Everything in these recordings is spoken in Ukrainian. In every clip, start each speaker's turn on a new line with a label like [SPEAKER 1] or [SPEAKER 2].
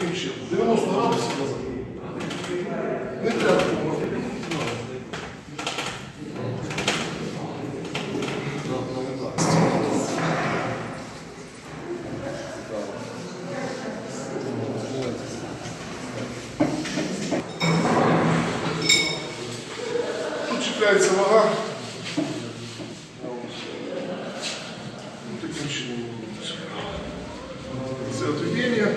[SPEAKER 1] таким чином. 90 градусів назад. Не треба. Тут чіпляється вага. Таким чином. Це отведення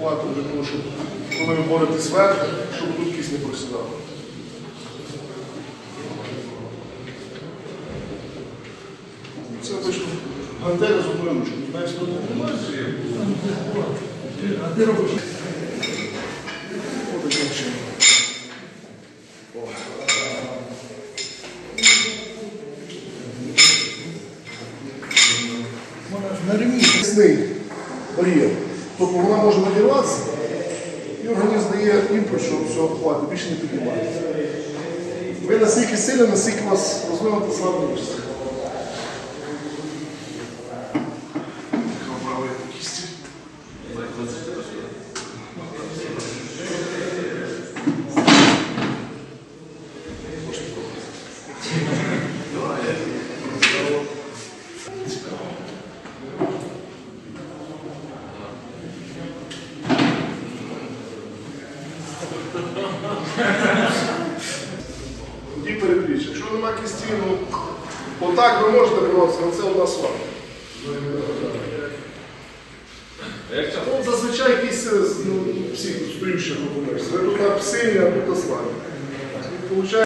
[SPEAKER 1] лутком для того, щоб коли ви боретесь вверх, щоб тут кисть не просідав. Це обично гантеля з одною ручкою. Знаєш, що немає? Ось таким чином.
[SPEAKER 2] На ремні.
[SPEAKER 1] Бар'єр. Тобто вона може надіватися, і організм дає імпульс, що все, хватить, більше не піднімається. Ви настільки сильні, настільки вас розвинута слаба Тоді перепліч. Якщо нема кісті, ну отак ви можете боротися, але це одна слабка. Ну, зазвичай якісь ну, всіх стоючих. Ви тут псині, а тут. І виходить,